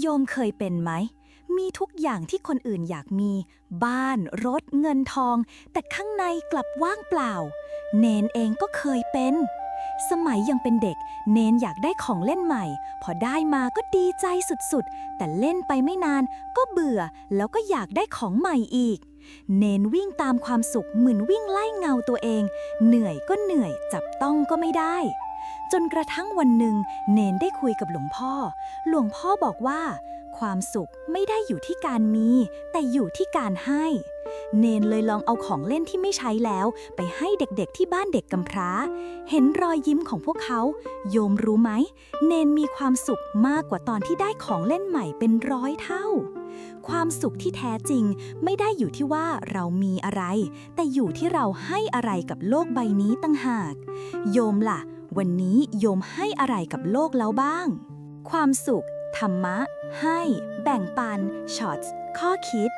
โยมเคยเป็นไหม มีทุกอย่างที่คนอื่นอยากมี บ้าน รถ เงินทอง แต่ข้างในกลับว่างเปล่า เนนเองก็เคยเป็น สมัยยังเป็นเด็ก เนนอยากได้ของเล่นใหม่ พอได้มาก็ดีใจสุดๆ แต่เล่นไปไม่นานก็เบื่อ แล้วก็อยากได้ของใหม่อีก เนนวิ่งตามความสุขเหมือนวิ่งไล่เงาตัวเอง เหนื่อยก็เหนื่อย จับต้องก็ไม่ได้ จนกระทั่งวันหนึ่งเนนได้คุยกับหลวงพ่อ หลวงพ่อบอกว่า ความสุขไม่ได้อยู่ที่การมี แต่อยู่ที่การให้ เนนเลยลองเอาของเล่นที่ไม่ใช้แล้ว ไปให้เด็กๆที่บ้านเด็กกำพร้า เห็นรอยยิ้มของพวกเขา โยมรู้ไหม เนนมีความสุขมากกว่าตอนที่ได้ของเล่นใหม่เป็นร้อยเท่า ความสุขที่แท้จริงไม่ได้อยู่ที่ว่าเรามีอะไร แต่อยู่ที่เราให้อะไรกับโลกใบนี้ตั้งหาก โยมล่ะ วันนี้โยมให้อะไรกับโลกแล้วบ้าง ความสุข ธรรมะ ให้ แบ่งปันช็อตข้อคิด